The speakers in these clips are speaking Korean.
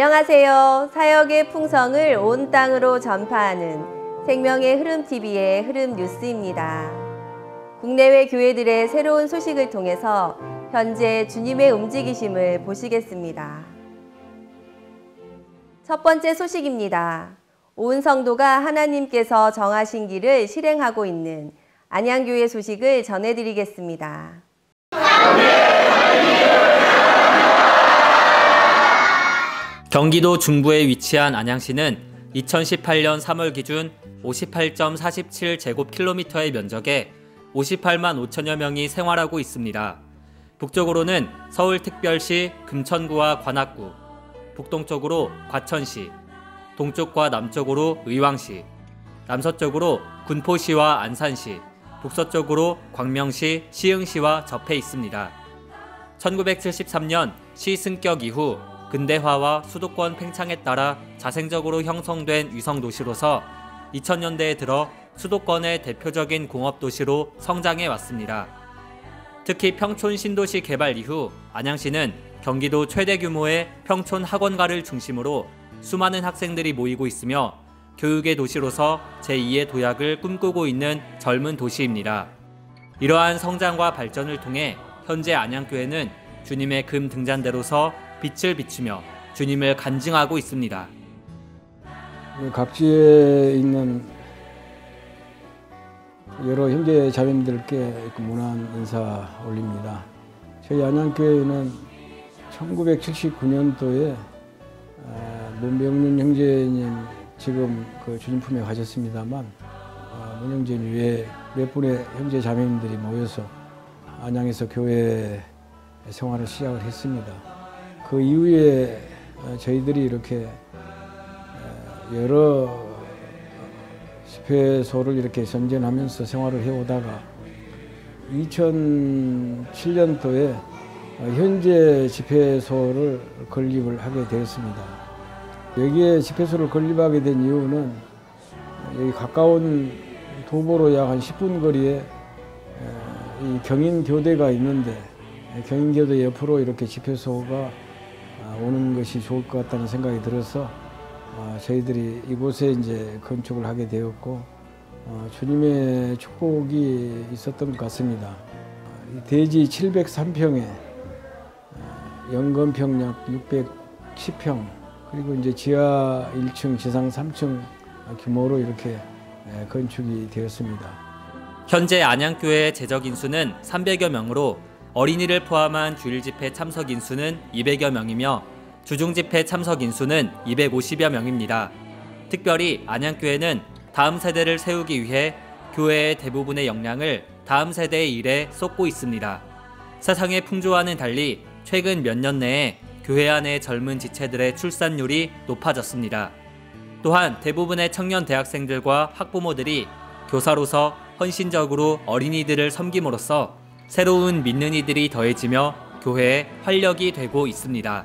안녕하세요. 사역의 풍성을 온 땅으로 전파하는 생명의 흐름 TV의 흐름 뉴스입니다. 국내외 교회들의 새로운 소식을 통해서 현재 주님의 움직이심을 보시겠습니다. 첫 번째 소식입니다. 온 성도가 하나님께서 정하신 길을 실행하고 있는 안양교회 소식을 전해드리겠습니다. 경기도 중부에 위치한 안양시는 2018년 3월 기준 58.47제곱킬로미터의 면적에 58만 5천여 명이 생활하고 있습니다. 북쪽으로는 서울특별시 금천구와 관악구, 북동쪽으로 과천시, 동쪽과 남쪽으로 의왕시, 남서쪽으로 군포시와 안산시, 북서쪽으로 광명시, 시흥시와 접해 있습니다. 1973년 시 승격 이후 근대화와 수도권 팽창에 따라 자생적으로 형성된 위성 도시로서 2000년대에 들어 수도권의 대표적인 공업 도시로 성장해 왔습니다. 특히 평촌 신도시 개발 이후 안양시는 경기도 최대 규모의 평촌 학원가를 중심으로 수많은 학생들이 모이고 있으며 교육의 도시로서 제2의 도약을 꿈꾸고 있는 젊은 도시입니다. 이러한 성장과 발전을 통해 현재 안양교회는 주님의 금 등잔대로서 빛을 비추며 주님을 간증하고 있습니다. 각지에 있는 여러 형제 자매님들께 문안 인사 올립니다. 저희 안양교회는 1979년도에 문병륜 형제님 지금 그 주님 품에 가셨습니다만 문 형제님 외에 몇 분의 형제 자매님들이 모여서 안양에서 교회 생활을 시작을 했습니다. 그 이후에 저희들이 이렇게 여러 집회소를 이렇게 선전하면서 생활을 해오다가 2007년도에 현재 집회소를 건립을 하게 되었습니다. 여기에 집회소를 건립하게 된 이유는 여기 가까운 도보로 약 한 10분 거리에 이 경인교대가 있는데 경인교대 옆으로 이렇게 집회소가 오는 것이 좋을 것 같다는 생각이 들어서 저희들이 이곳에 이제 건축을 하게 되었고 어, 주님의 축복이 있었던 것 같습니다. 대지 703평에 연건평 약 610평 그리고 이제 지하 1층, 지상 3층 규모로 이렇게 건축이 되었습니다. 현재 안양교회 재적 인수는 300여 명으로 어린이를 포함한 주일 집회 참석 인수는 200여 명이며 주중 집회 참석 인수는 250여 명입니다. 특별히 안양교회는 다음 세대를 세우기 위해 교회의 대부분의 역량을 다음 세대의 일에 쏟고 있습니다. 세상의 풍조와는 달리 최근 몇 년 내에 교회 안의 젊은 지체들의 출산율이 높아졌습니다. 또한 대부분의 청년 대학생들과 학부모들이 교사로서 헌신적으로 어린이들을 섬김으로써 새로운 믿는 이들이 더해지며 교회의 활력이 되고 있습니다.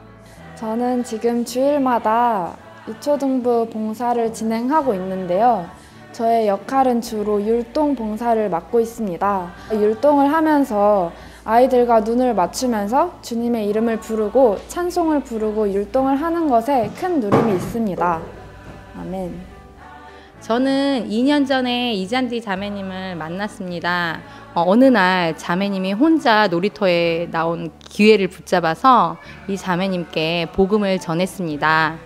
저는 지금 주일마다 유초등부 봉사를 진행하고 있는데요. 저의 역할은 주로 율동 봉사를 맡고 있습니다. 율동을 하면서 아이들과 눈을 맞추면서 주님의 이름을 부르고 찬송을 부르고 율동을 하는 것에 큰 누림이 있습니다. 아멘. 저는 2년 전에 이잔디 자매님을 만났습니다. 어, 느날 자매님이 혼자 놀이터에 나온 기회를 붙잡아서 이 자매님께 복음을 전했습니다.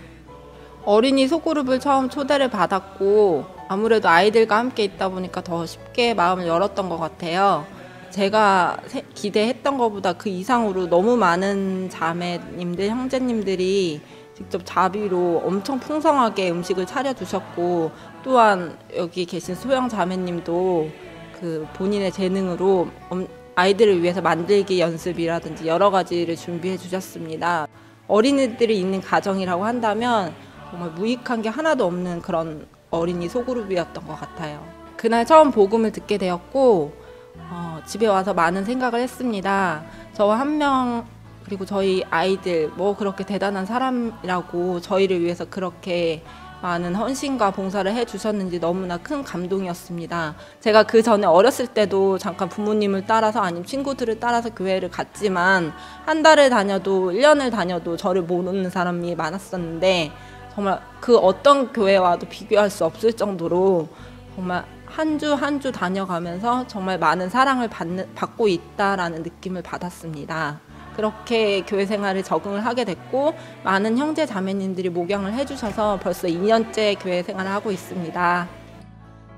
어린이 소그룹을 처음 초대를 받았고 아무래도 아이들과 함께 있다 보니까 더 쉽게 마음을 열었던 것 같아요. 제가 기대했던 것보다 그 이상으로 너무 많은 자매님들, 형제님들이 직접 자비로 엄청 풍성하게 음식을 차려주셨고 또한 여기 계신 소영 자매님도 그 본인의 재능으로 아이들을 위해서 만들기 연습이라든지 여러 가지를 준비해 주셨습니다. 어린이들이 있는 가정이라고 한다면 정말 무익한 게 하나도 없는 그런 어린이 소그룹이었던 것 같아요. 그날 처음 복음을 듣게 되었고 어, 집에 와서 많은 생각을 했습니다. 저와 한명 그리고 저희 아이들 뭐 그렇게 대단한 사람이라고 저희를 위해서 그렇게 많은 헌신과 봉사를 해주셨는지 너무나 큰 감동이었습니다. 제가 그 전에 어렸을 때도 잠깐 부모님을 따라서 아니면 친구들을 따라서 교회를 갔지만 한 달을 다녀도 1년을 다녀도 저를 모르는 사람이 많았었는데 정말 그 어떤 교회와도 비교할 수 없을 정도로 정말 한 주 한주 다녀가면서 정말 많은 사랑을 받는, 받고 있다라는 느낌을 받았습니다. 그렇게 교회 생활에 적응을 하게 됐고 많은 형제 자매님들이 목양을 해주셔서 벌써 2년째 교회 생활을 하고 있습니다.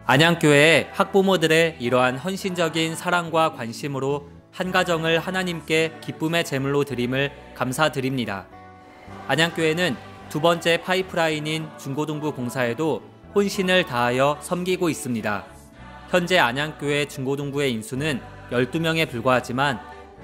안양교회 학부모들의 이러한 헌신적인 사랑과 관심으로 한 가정을 하나님께 기쁨의 제물로 드림을 감사드립니다. 안양교회는 두 번째 파이프라인인 중고등부 봉사에도 혼신을 다하여 섬기고 있습니다. 현재 안양교회 중고등부의 인수는 12명에 불과하지만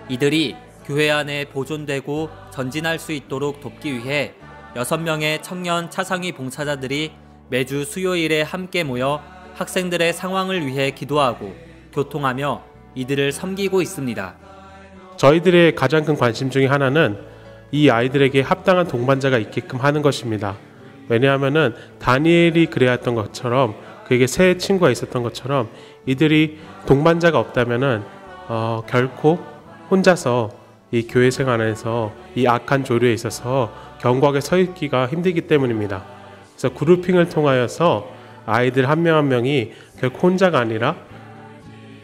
이들이 교회 안에 보존되고 전진할 수 있도록 돕기 위해 6명의 청년 차상위 봉사자들이 매주 수요일에 함께 모여 학생들의 상황을 위해 기도하고 교통하며 이들을 섬기고 있습니다. 저희들의 가장 큰 관심 중에 하나는 이 아이들에게 합당한 동반자가 있게끔 하는 것입니다. 왜냐하면은 다니엘이 그래야 했던 것처럼 그에게 새 친구가 있었던 것처럼 이들이 동반자가 없다면은 어, 결코 혼자서 이 교회 생활 안에서 이 악한 조류에 있어서 견고하게 서 있기가 힘들기 때문입니다. 그래서 그룹핑을 통하여서 아이들 한 명 한 명이 결코 혼자가 아니라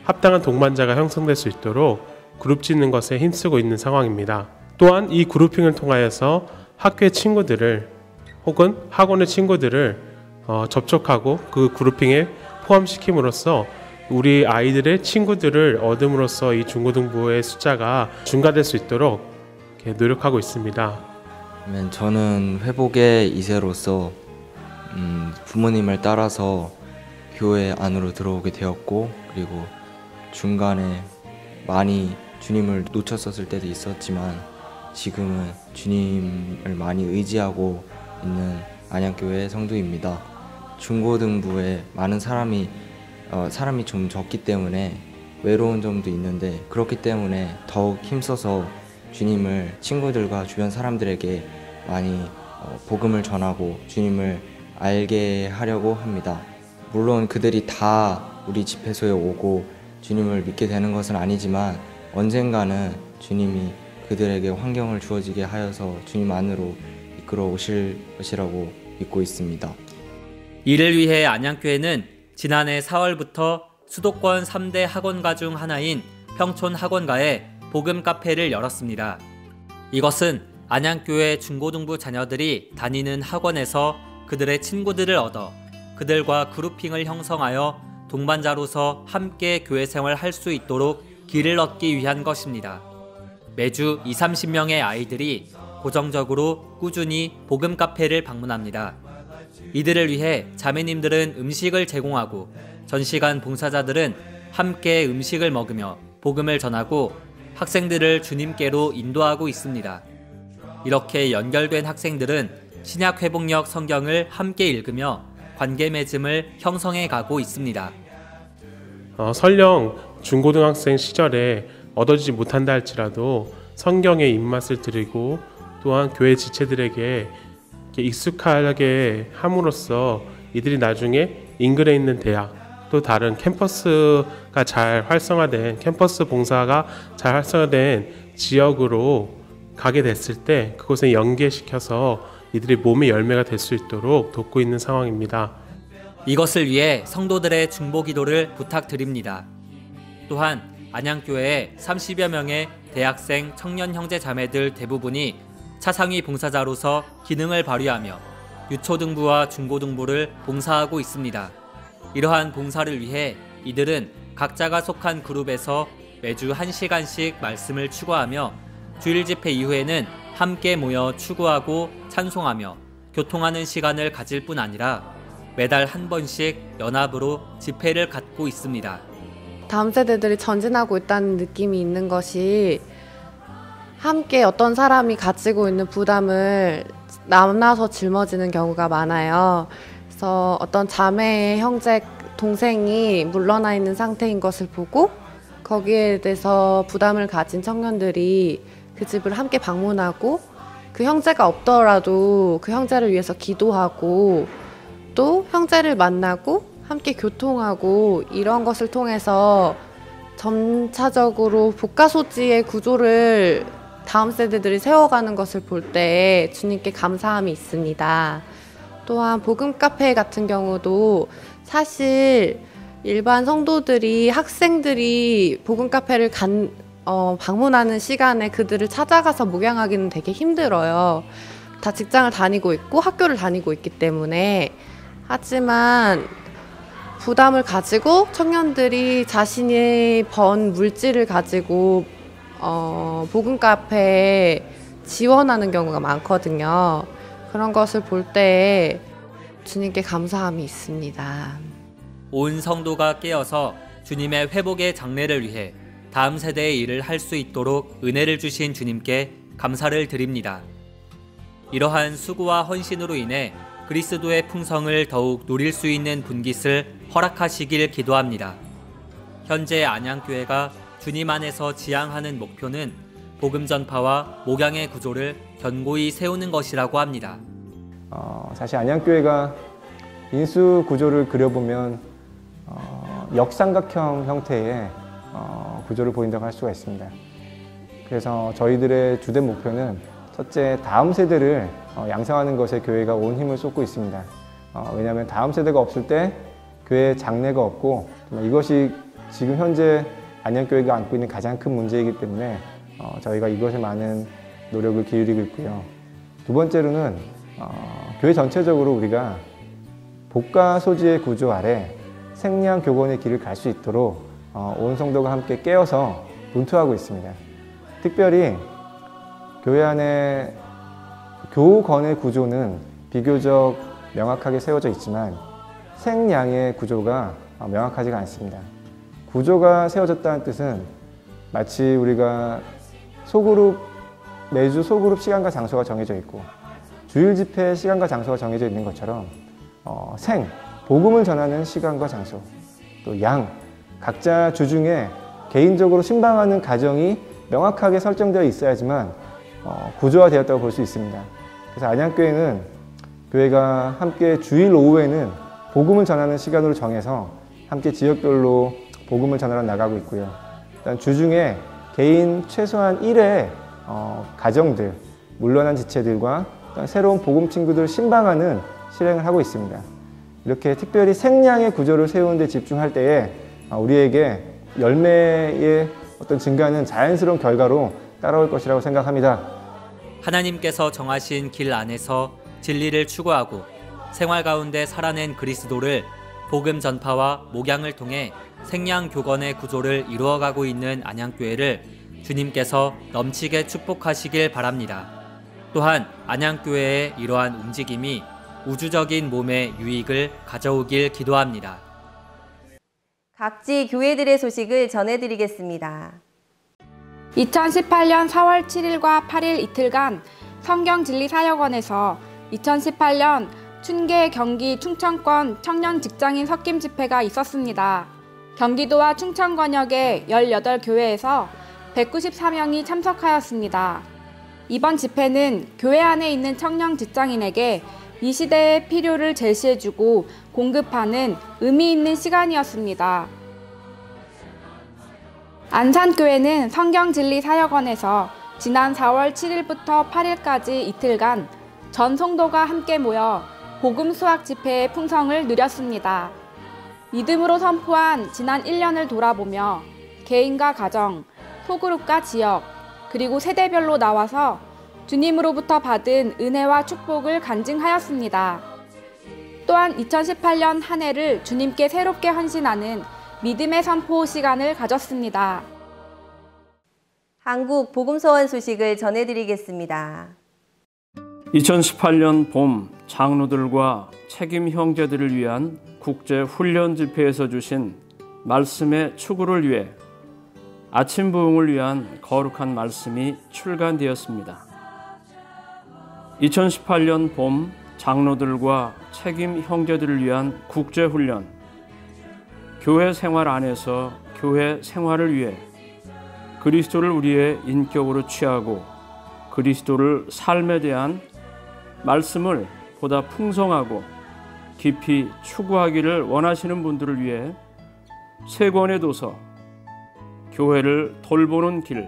합당한 동반자가 형성될 수 있도록 그룹 짓는 것에 힘쓰고 있는 상황입니다. 또한 이 그룹핑을 통하여서 학교의 친구들을 혹은 학원의 친구들을 어, 접촉하고 그 그룹핑에 포함시킴으로써 우리 아이들의 친구들을 얻음으로써 이 중고등부의 숫자가 증가될 수 있도록 노력하고 있습니다. 그러면 저는 회복의 2세로서 음, 부모님을 따라서 교회 안으로 들어오게 되었고 그리고 중간에 많이 주님을 놓쳤었을 때도 있었지만 지금은 주님을 많이 의지하고 있는 안양교회 성도입니다. 중고등부에 많은 사람이 어, 사람이 좀 적기 때문에 외로운 점도 있는데 그렇기 때문에 더욱 힘써서 주님을 친구들과 주변 사람들에게 많이 어, 복음을 전하고 주님을 알게 하려고 합니다. 물론 그들이 다 우리 집회소에 오고 주님을 믿게 되는 것은 아니지만 언젠가는 주님이 그들에게 환경을 주어지게 하여서 주님 안으로 이끌어 오실 것이라고 믿고 있습니다. 이를 위해 안양교회는 지난해 4월부터 수도권 3대 학원가 중 하나인 평촌 학원가에 복음 카페를 열었습니다. 이것은 안양교회 중고등부 자녀들이 다니는 학원에서 그들의 친구들을 얻어 그들과 그룹핑을 형성하여 동반자로서 함께 교회 생활 할 수 있도록 길을 얻기 위한 것입니다. 매주 2, 30명의 아이들이 고정적으로 꾸준히 복음 카페를 방문합니다. 이들을 위해 자매님들은 음식을 제공하고 전시간 봉사자들은 함께 음식을 먹으며 복음을 전하고 학생들을 주님께로 인도하고 있습니다. 이렇게 연결된 학생들은 신약 회복력 성경을 함께 읽으며 관계 맺음을 형성해 가고 있습니다. 어, 설령 중고등학생 시절에 얻어지지 못한다 할지라도 성경의 입맛을 들이고 또한 교회 지체들에게 이렇게 익숙하게 함으로써 이들이 나중에 인근에 있는 대학 또 다른 캠퍼스가 잘 활성화된 캠퍼스 봉사가 잘 활성화된 지역으로 가게 됐을 때 그곳에 연계시켜서 이들의 몸의 열매가 될 수 있도록 돕고 있는 상황입니다. 이것을 위해 성도들의 중보 기도를 부탁드립니다. 또한 안양교회의 30여 명의 대학생 청년 형제 자매들 대부분이 차상위 봉사자로서 기능을 발휘하며 유초등부와 중고등부를 봉사하고 있습니다. 이러한 봉사를 위해 이들은 각자가 속한 그룹에서 매주 1시간씩 말씀을 추구하며 주일 집회 이후에는 함께 모여 추구하고 찬송하며 교통하는 시간을 가질 뿐 아니라 매달 한 번씩 연합으로 집회를 갖고 있습니다. 다음 세대들이 전진하고 있다는 느낌이 있는 것이 함께 어떤 사람이 가지고 있는 부담을 나눠서 짊어지는 경우가 많아요. 그래서 어떤 자매의 형제, 동생이 물러나 있는 상태인 것을 보고 거기에 대해서 부담을 가진 청년들이 그 집을 함께 방문하고 그 형제가 없더라도 그 형제를 위해서 기도하고 또 형제를 만나고 함께 교통하고 이런 것을 통해서 점차적으로 복가소지의 구조를 다음 세대들이 세워가는 것을 볼 때 주님께 감사함이 있습니다. 또한 복음 카페 같은 경우도 사실 일반 성도들이 학생들이 복음 카페를 간, 어, 방문하는 시간에 그들을 찾아가서 목양하기는 되게 힘들어요. 다 직장을 다니고 있고 학교를 다니고 있기 때문에 하지만 부담을 가지고 청년들이 자신이 번 물질을 가지고 어, 복음 카페에 지원하는 경우가 많거든요. 그런 것을 볼 때 주님께 감사함이 있습니다. 온 성도가 깨어서 주님의 회복의 장례를 위해 다음 세대의 일을 할 수 있도록 은혜를 주신 주님께 감사를 드립니다. 이러한 수고와 헌신으로 인해 그리스도의 풍성을 더욱 누릴 수 있는 분깃을 허락하시길 기도합니다. 현재 안양교회가 주님 안에서 지향하는 목표는 복음 전파와 목양의 구조를 견고히 세우는 것이라고 합니다. 어, 사실 안양교회가 인수 구조를 그려보면 어, 역삼각형 형태의 어, 구조를 보인다고 할 수가 있습니다. 그래서 저희들의 주된 목표는 첫째 다음 세대를 어, 양성하는 것에 교회가 온 힘을 쏟고 있습니다. 어, 왜냐하면 다음 세대가 없을 때 교회 장래가 없고 이것이 지금 현재 안양교회가 안고 있는 가장 큰 문제이기 때문에 어, 저희가 이것에 많은 노력을 기울이고 있고요. 두 번째로는 어, 교회 전체적으로 우리가 복가 소지의 구조 아래 생량 교권의 길을 갈 수 있도록 어, 온 성도가 함께 깨어서 분투하고 있습니다. 특별히 교회 안에 교권의 구조는 비교적 명확하게 세워져 있지만 생량의 구조가 어, 명확하지가 않습니다. 구조가 세워졌다는 뜻은 마치 우리가 소그룹 매주 소그룹 시간과 장소가 정해져 있고 주일 집회 시간과 장소가 정해져 있는 것처럼 어, 생 복음을 전하는 시간과 장소 또 양 각자 주중에 개인적으로 신방하는 가정이 명확하게 설정되어 있어야지만 어, 구조화되었다고 볼 수 있습니다. 그래서 안양교회는 교회가 함께 주일 오후에는 복음을 전하는 시간으로 정해서 함께 지역별로 복음을 전하러 나가고 있고요. 일단 주중에 개인 최소한 1회 어, 가정들, 물러난 지체들과 새로운 복음 친구들 신방하는 실행을 하고 있습니다. 이렇게 특별히 생량의 구조를 세우는 데 집중할 때에 어, 우리에게 열매의 어떤 증가는 자연스러운 결과로 따라올 것이라고 생각합니다. 하나님께서 정하신 길 안에서 진리를 추구하고 생활 가운데 살아낸 그리스도를 복음 전파와 목양을 통해 생량 교건의 구조를 이루어가고 있는 안양교회를 주님께서 넘치게 축복하시길 바랍니다. 또한 안양교회의 이러한 움직임이 우주적인 몸의 유익을 가져오길 기도합니다. 각지 교회들의 소식을 전해드리겠습니다. 2018년 4월 7일과 8일 이틀간 성경진리사역원에서 2018년 춘계 경기 충청권 청년 직장인 섞임 집회가 있었습니다. 경기도와 충청권역의 18교회에서 194명이 참석하였습니다. 이번 집회는 교회 안에 있는 청년 직장인에게 이 시대의 필요를 제시해주고 공급하는 의미 있는 시간이었습니다. 안산교회는 성경진리사역원에서 지난 4월 7일부터 8일까지 이틀간 전 성도가 함께 모여 복음 수학 집회의 풍성을 누렸습니다. 믿음으로 선포한 지난 1년을 돌아보며 개인과 가정, 소그룹과 지역, 그리고 세대별로 나와서 주님으로부터 받은 은혜와 축복을 간증하였습니다. 또한 2018년 한 해를 주님께 새롭게 헌신하는 믿음의 선포 시간을 가졌습니다. 한국 복음서원 소식을 전해드리겠습니다. 2018년 봄 장로들과 책임 형제들을 위한 국제 훈련 집회에서 주신 말씀의 추구를 위해 아침 부흥을 위한 거룩한 말씀이 출간되었습니다. 2018년 봄 장로들과 책임 형제들을 위한 국제 훈련 교회 생활 안에서 교회 생활을 위해 그리스도를 우리의 인격으로 취하고 그리스도를 삶에 대한 말씀을 보다 풍성하고 깊이 추구하기를 원하시는 분들을 위해 세 권의 도서, 교회를 돌보는 길,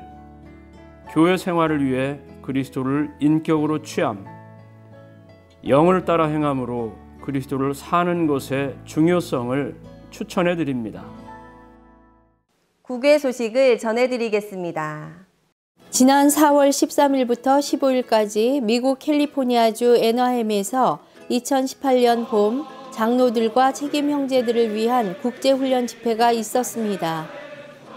교회 생활을 위해 그리스도를 인격으로 취함, 영을 따라 행함으로 그리스도를 사는 것의 중요성을 추천해 드립니다. 국외 소식을 전해드리겠습니다. 지난 4월 13일부터 15일까지 미국 캘리포니아주 애너햄에서 2018년 봄 장로들과 책임 형제들을 위한 국제훈련 집회가 있었습니다.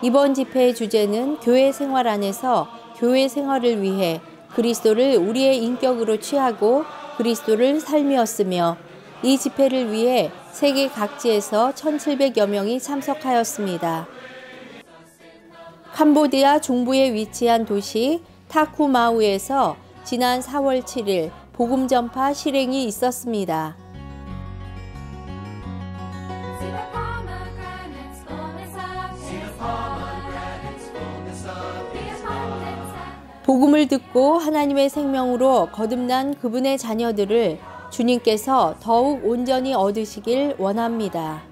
이번 집회의 주제는 교회 생활 안에서 교회 생활을 위해 그리스도를 우리의 인격으로 취하고 그리스도를 삶이었으며 이 집회를 위해 세계 각지에서 1,700여 명이 참석하였습니다. 캄보디아 중부에 위치한 도시 타쿠마우에서 지난 4월 7일 복음 전파 실행이 있었습니다. 복음을 듣고 하나님의 생명으로 거듭난 그분의 자녀들을 주님께서 더욱 온전히 얻으시길 원합니다.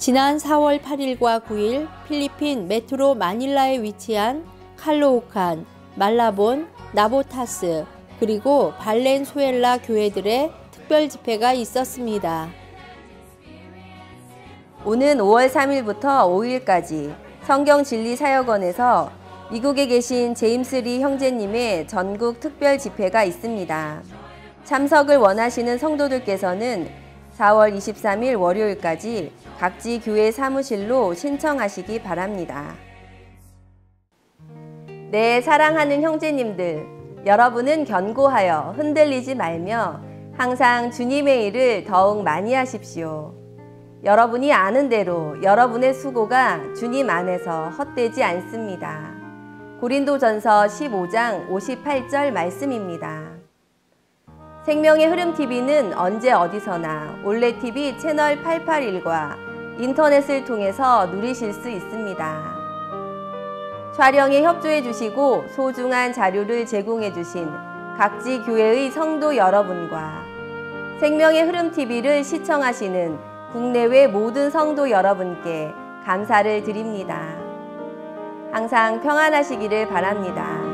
지난 4월 8일과 9일 필리핀 메트로 마닐라에 위치한 칼로우칸, 말라본, 나보타스, 그리고 발렌수엘라 교회들의 특별 집회가 있었습니다. 오는 5월 3일부터 5일까지 성경 진리 사역원에서 미국에 계신 제임스 리 형제님의 전국 특별 집회가 있습니다. 참석을 원하시는 성도들께서는 4월 23일 월요일까지 각지 교회 사무실로 신청하시기 바랍니다. 네, 사랑하는 형제님들, 여러분은 견고하여 흔들리지 말며 항상 주님의 일을 더욱 많이 하십시오. 여러분이 아는 대로 여러분의 수고가 주님 안에서 헛되지 않습니다. 고린도전서 15장 58절 말씀입니다. 생명의 흐름 TV는 언제 어디서나 올레 TV 채널 881과 인터넷을 통해서 누리실 수 있습니다. 촬영에 협조해 주시고 소중한 자료를 제공해 주신 각지 교회의 성도 여러분과 생명의 흐름 TV를 시청하시는 국내외 모든 성도 여러분께 감사를 드립니다. 항상 평안하시기를 바랍니다.